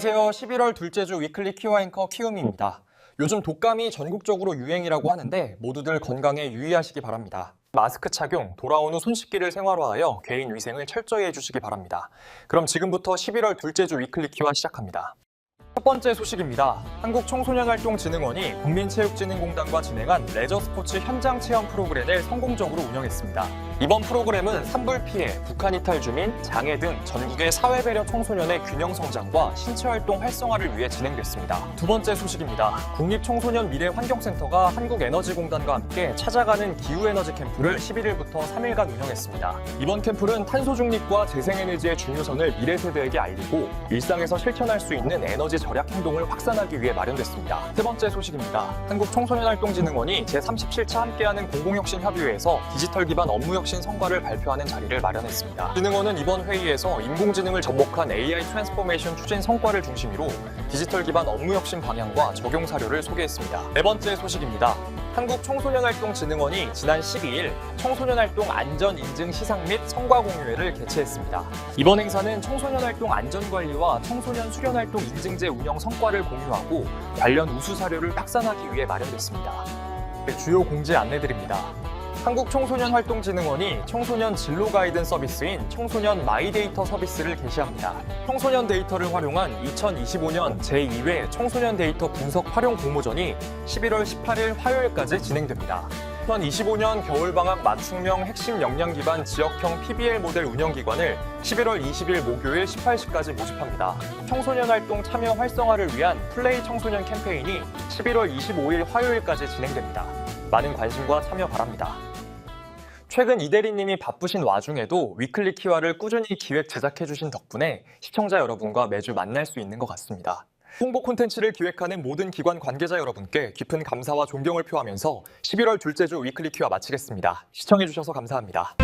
안녕하세요. 11월 둘째 주 위클리 키워 앵커 키움입니다. 요즘 독감이 전국적으로 유행이라고 하는데 모두들 건강에 유의하시기 바랍니다. 마스크 착용, 돌아온 후 손 씻기를 생활화하여 개인 위생을 철저히 해주시기 바랍니다. 그럼 지금부터 11월 둘째 주 위클리 키워 시작합니다. 첫 번째 소식입니다. 한국청소년활동진흥원이 국민체육진흥공단과 진행한 레저 스포츠 현장 체험 프로그램을 성공적으로 운영했습니다. 이번 프로그램은 산불 피해, 북한 이탈 주민, 장애 등 전국의 사회 배려 청소년의 균형 성장과 신체 활동 활성화를 위해 진행됐습니다. 두 번째 소식입니다. 국립 청소년 미래 환경센터가 한국에너지공단과 함께 찾아가는 기후 에너지 캠프를 11일부터 3일간 운영했습니다. 이번 캠프는 탄소 중립과 재생에너지의 중요성을 미래 세대에게 알리고 일상에서 실천할 수 있는 에너지 절약 행동을 확산하기 위해 마련됐습니다. 세 번째 소식입니다. 한국청소년활동진흥원이 제37차 함께하는 공공혁신협의회에서 디지털 기반 업무혁신 성과를 발표하는 자리를 마련했습니다. 진흥원은 이번 회의에서 인공지능을 접목한 AI 트랜스포메이션 추진 성과를 중심으로 디지털 기반 업무 혁신 방향과 적용 사료를 소개했습니다. 네 번째 소식입니다. 한국청소년활동진흥원이 지난 12일 청소년활동 안전인증 시상 및 성과 공유회를 개최했습니다. 이번 행사는 청소년활동 안전관리와 청소년 수련활동 인증제 운영 성과를 공유하고 관련 우수 사료를 확산하기 위해 마련됐습니다. 주요 공지 안내드립니다. 한국청소년활동진흥원이 청소년 진로 가이드 서비스인 청소년 마이데이터 서비스를 개시합니다. 청소년 데이터를 활용한 2025년 제2회 청소년 데이터 분석 활용 공모전이 11월 18일 화요일까지 진행됩니다. 2025년 겨울방학 맞춤형 핵심 역량 기반 지역형 PBL 모델 운영 기관을 11월 20일 목요일 18시까지 모집합니다. 청소년 활동 참여 활성화를 위한 플레이 청소년 캠페인이 11월 25일 화요일까지 진행됩니다. 많은 관심과 참여 바랍니다. 최근 이 대리님이 바쁘신 와중에도 위클리 키와를 꾸준히 기획 제작해주신 덕분에 시청자 여러분과 매주 만날 수 있는 것 같습니다. 홍보 콘텐츠를 기획하는 모든 기관 관계자 여러분께 깊은 감사와 존경을 표하면서 11월 둘째 주 위클리 키와 마치겠습니다. 시청해주셔서 감사합니다.